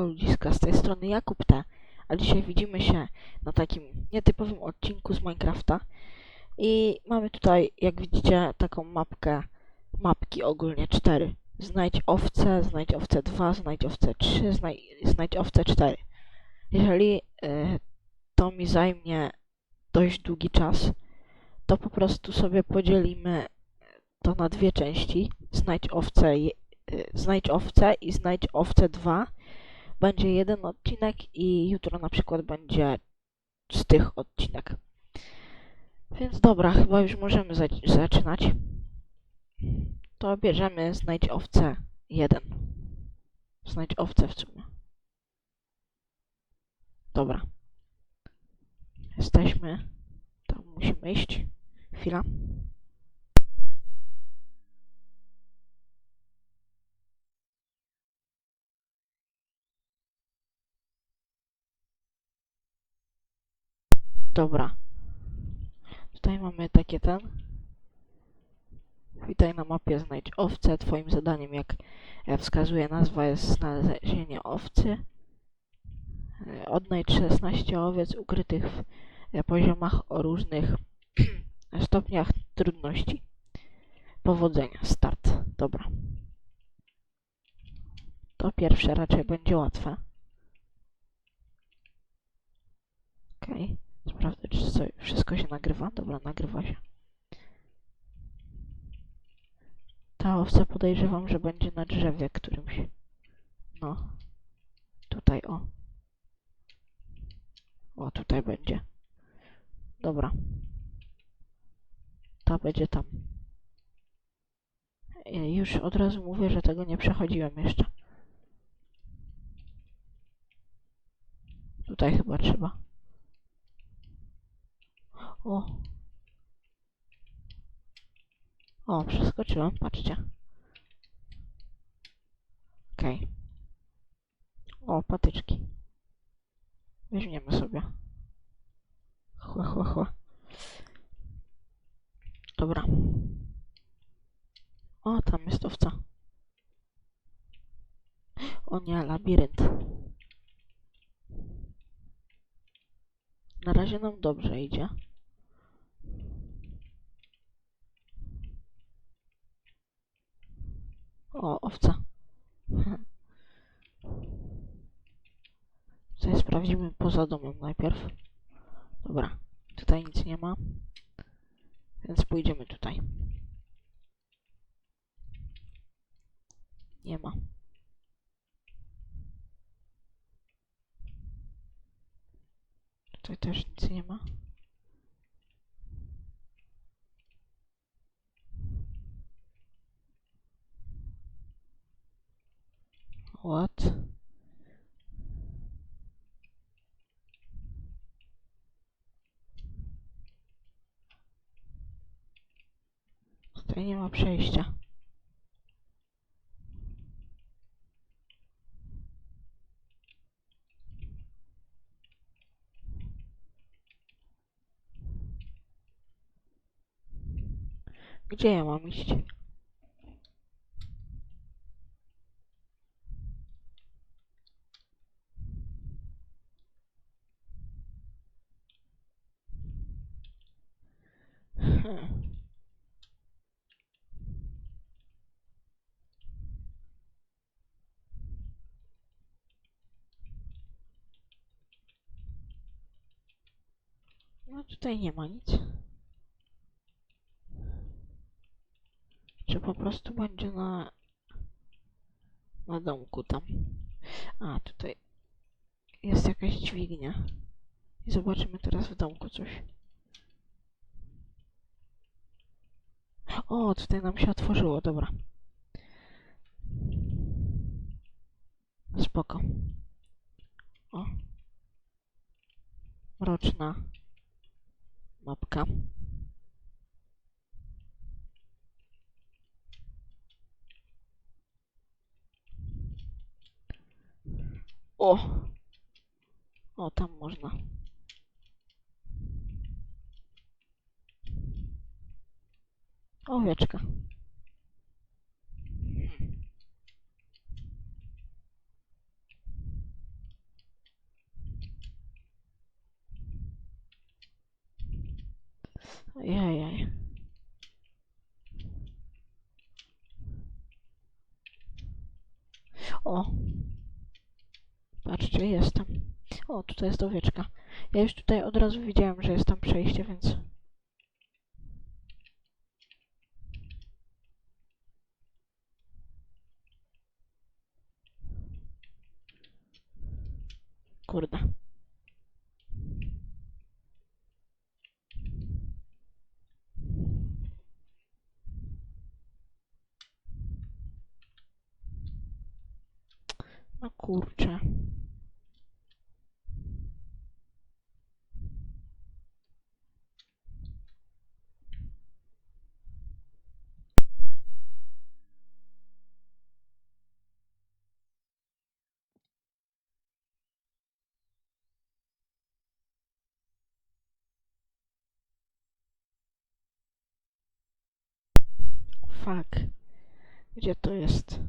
ludziska, z tej strony Jakub T. A dzisiaj widzimy się na takim nietypowym odcinku z Minecrafta. I mamy tutaj, jak widzicie, taką mapkę, mapki ogólnie cztery. Znajdź owce, znajdź owce 2, znajdź owce 3, znajdź, znajdź owce 4. Jeżeli e, to mi zajmie dość długi czas, to po prostu sobie podzielimy to na dwie części. Znajdź owce, y, znajdź owce i znajdź owce 2. Będzie jeden odcinek i jutro na przykład będzie z tych odcinek. Więc dobra, chyba już możemy za zaczynać. To bierzemy znajdź owce 1. Znajdź owce w sumie. Dobra. Jesteśmy. Tam musimy iść. Chwila. Dobra. Tutaj mamy takie ten. Witaj na mapie, znajdź owce. Twoim zadaniem, jak e, wskazuje nazwa, jest znalezienie owcy. E, Odnajdź 16 owiec ukrytych w e, poziomach o różnych stopniach trudności. Powodzenia. Start. Dobra. To pierwsze raczej będzie łatwe. Okej. Sprawdzę, czy co, wszystko się nagrywa. Dobra, nagrywa się. Ta owca podejrzewam, że będzie na drzewie którymś. No. Tutaj, o. O, tutaj będzie. Dobra. Ta będzie tam. E, Już od razu mówię, że tego nie przechodziłem jeszcze. Tutaj chyba trzeba. O. O, przeskoczyłem, patrzcie. Okej. O, patyczki. Weźmiemy sobie. Chła, chła, chła. Dobra. O, tam jest owca. O nie, labirynt. Na razie nam dobrze idzie. O, owca. Coś sprawdzimy poza domem najpierw. Dobra, tutaj nic nie ma. Więc pójdziemy tutaj. Nie ma. Tutaj też nic nie ma. What? Tutaj nie ma przejścia. Gdzie ja mam iść? Hmm. No tutaj nie ma nic. Czy po prostu będzie na na domku tam. A tutaj jest jakaś dźwignia. I zobaczymy teraz w domku coś. O, tutaj nam się otworzyło, dobra. Spoko. O. Mroczna mapka. O! O, tam można. Owieczka. Jajaj. O! Patrzcie, jestem. O, tutaj jest owieczka. Ja już tutaj od razu widziałem, że jest tam przejście, więc... Kurde. No kurczę. Fuck. Gdzie to jest?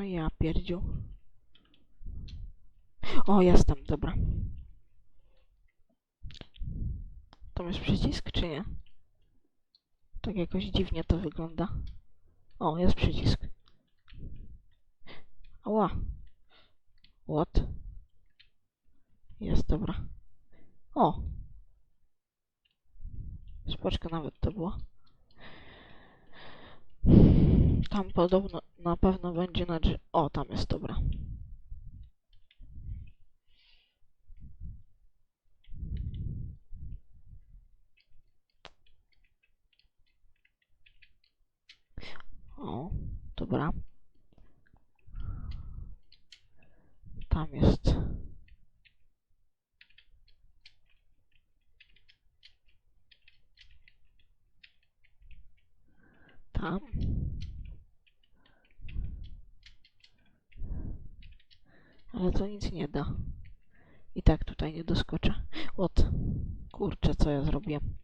No ja pierdziu. O, jestem, dobra. Tam jest przycisk, czy nie? Tak jakoś dziwnie to wygląda. O, jest przycisk. Ała. What? Jest, dobra. O! Spoczka nawet to było. Tam podobno na pewno będzie na O, tam jest, dobra. O, dobra. Tam jest. Tam. Ale to nic nie da. I tak tutaj nie doskoczę. Ot. Kurczę, co ja zrobiłem.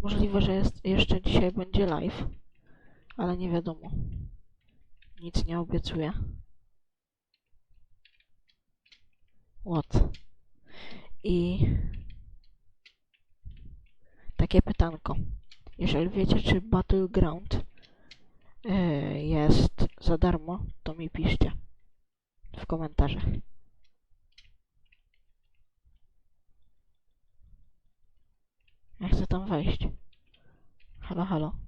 Możliwe, że jest, jeszcze dzisiaj będzie live, ale nie wiadomo. Nic nie obiecuję. What? I takie pytanko. Jeżeli wiecie, czy Battleground e, jest za darmo, to mi piszcie w komentarzach. Ja chcę tam wejść. Halo, halo.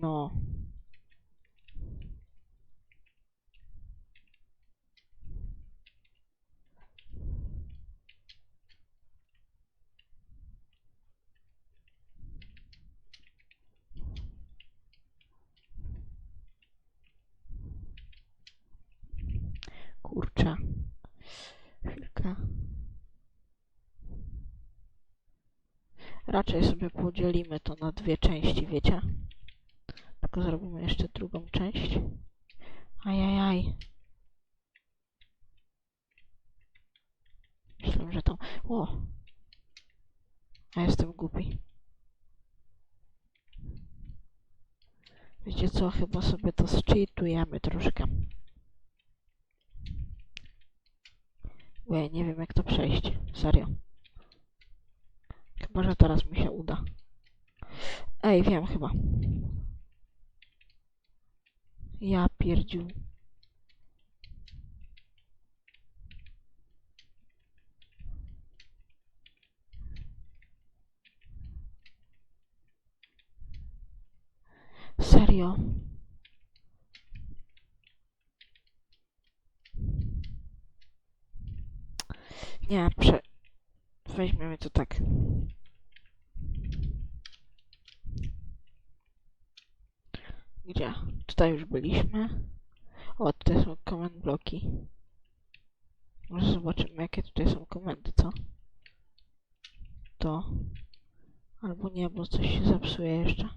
No. Kurczę. Chwilkę. Raczej sobie podzielimy to na dwie części, wiecie? Tylko zrobimy jeszcze drugą część. Ajajaj. Myślałem, że to... O! A jestem głupi. Wiecie co? Chyba sobie to zcheatujemy troszkę. Bo ja nie wiem jak to przejść. Serio. Chyba, że teraz mi się uda. Ej, wiem chyba. Ja pierdziu. Serio. Nie, prze... Weźmiemy to tak. Gdzie? Tutaj już byliśmy. O, tutaj są command bloki. Może zobaczymy, jakie tutaj są komendy, co? To. Albo nie, bo coś się zepsuje jeszcze.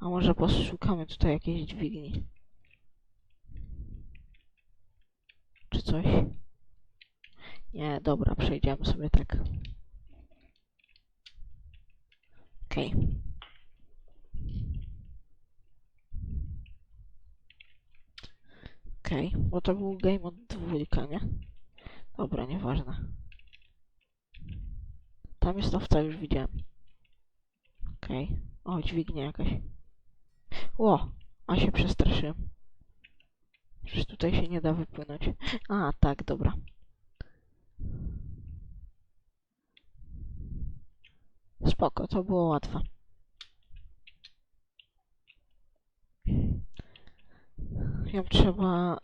A może poszukamy tutaj jakiejś dźwigni? Czy coś? Nie, dobra, przejdziemy sobie tak. Okej. Okej, bo to był game od dwójka, nie? Dobra, nieważne. Tam jest owca, już widziałem. Okej. O, dźwignia jakaś. Ło, a się przestraszyłem. Przecież tutaj się nie da wypłynąć. A, tak, dobra. Spoko, to było łatwe. Ją trzeba...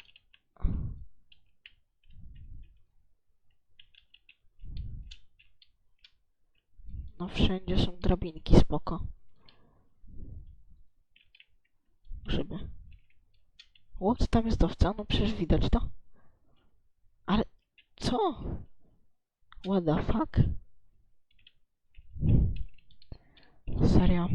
No wszędzie są drabinki, spoko. Grzyby. Co tam jest owca? No przecież widać to. Ale co? What the fuck? Serio?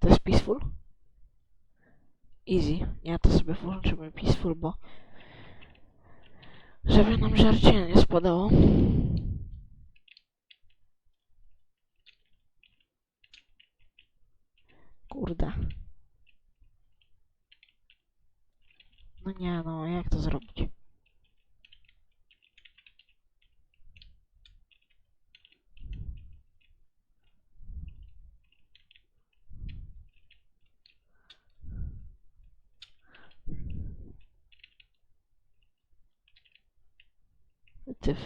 To jest peaceful? Easy. Ja to sobie włączymy peaceful, bo żeby nam żarcie nie spadało. Kurde. No nie, no jak to zrobić?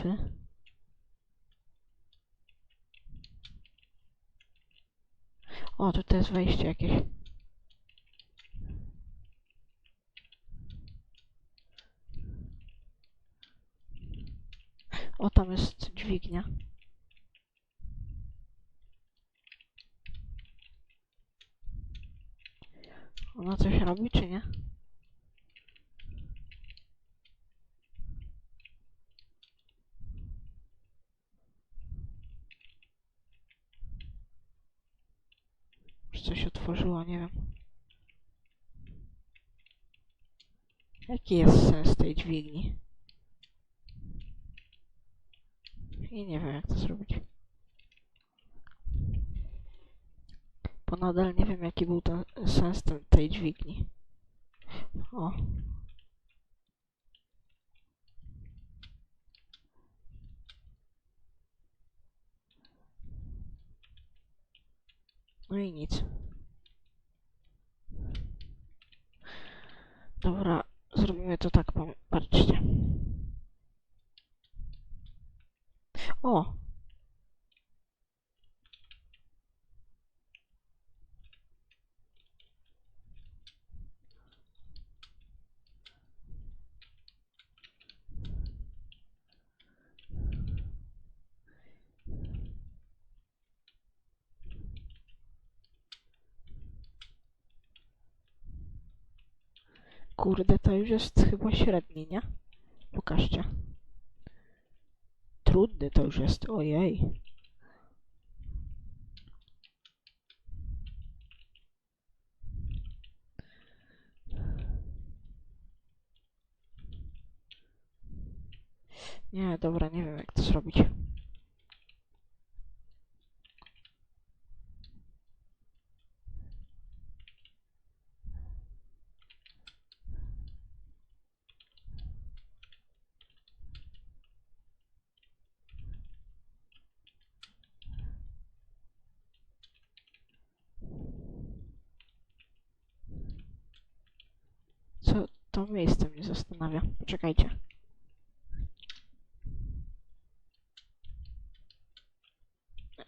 Tyfy. O, tutaj jest wejście jakieś. O, tam jest dźwignia. Ona coś robi, czy nie? Już coś otworzyła, nie wiem. Jaki jest sens tej dźwigni? I nie wiem, jak to zrobić. Bo nadal nie wiem, jaki był ten sens ten, tej dźwigni. O. No i nic. Dobra, zrobimy to tak, patrzcie. O! Kurde, to już jest chyba średni, nie? Pokażcie. Trudny to już jest, ojej. Nie, dobra, nie wiem jak to zrobić. Co to miejsce mnie zastanawia. Poczekajcie.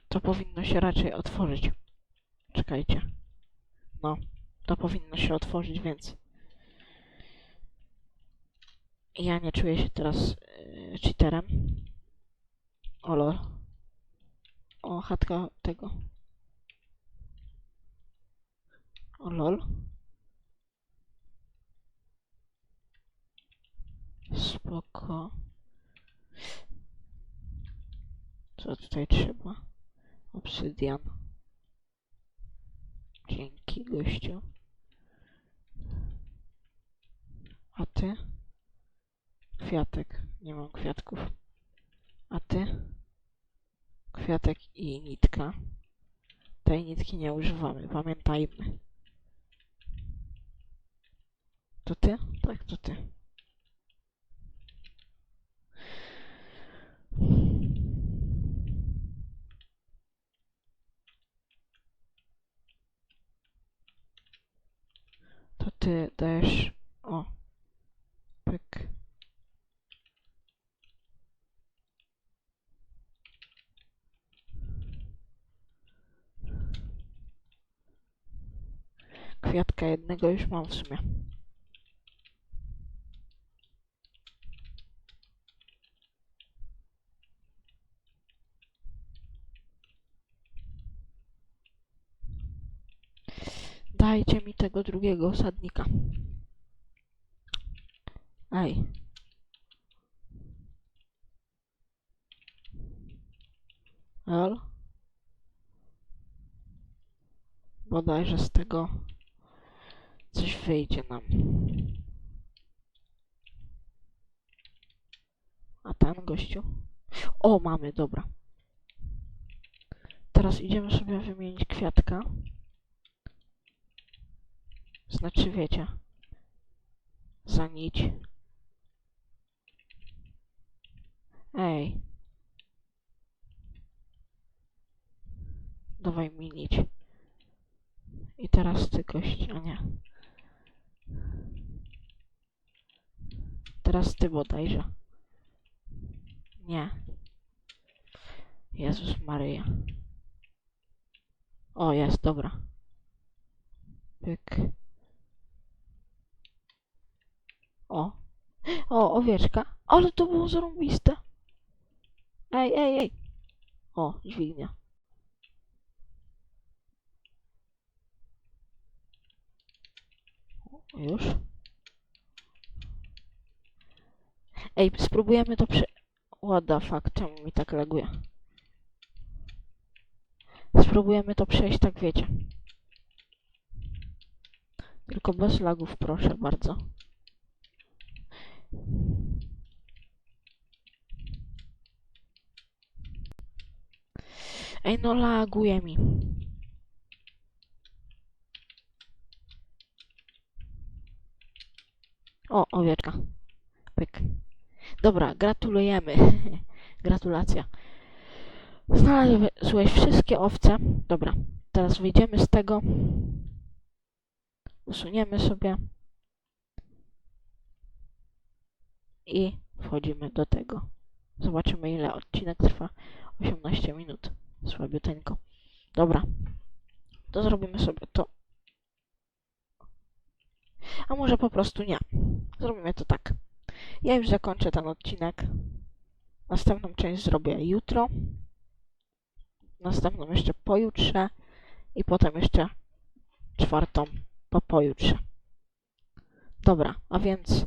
To powinno się raczej otworzyć. Czekajcie. No, to powinno się otworzyć, więc... Ja nie czuję się teraz yy, cheaterem. O lol. O, chatka tego. O lol. Spoko. Co tutaj trzeba? Obsydian. Dzięki, gościu. A ty? Kwiatek. Nie mam kwiatków. A ty? Kwiatek i nitka. Tej nitki nie używamy, pamiętajmy. To ty? Tak, to ty. To ty dajesz... O. Pyk. Kwiatka jednego już mam w sumie. Dajcie mi tego drugiego osadnika. Ej. El? Bodajże z tego coś wyjdzie nam. A ten gościu? O, mamy, dobra. Teraz idziemy sobie wymienić kwiatka. Znaczy wiecie. Za nić. Ej. Dawaj mi nić. I teraz ty gość, a nie. Teraz ty bodajże. Nie. Jezus Maryja. O, jest, dobra. Pyk. O. O, owieczka. Ale to było zarąbiste. Ej, ej, ej. O, dźwignia. Już. Ej, spróbujemy to prze... What the czemu mi tak laguje? Spróbujemy to przejść, tak wiecie. Tylko bez lagów, proszę bardzo. Ej, no laguje mi. O, owieczka. Pyk. Dobra, gratulujemy. Gratulacja. Znalazłeś wszystkie owce. Dobra, teraz wyjdziemy z tego. Usuniemy sobie. I wchodzimy do tego. Zobaczymy ile odcinek trwa. 18 minut. Słabiuteńko. Dobra. To zrobimy sobie to. A może po prostu nie. Zrobimy to tak. Ja już zakończę ten odcinek. Następną część zrobię jutro. Następną jeszcze pojutrze. I potem jeszcze czwartą po pojutrze. Dobra, a więc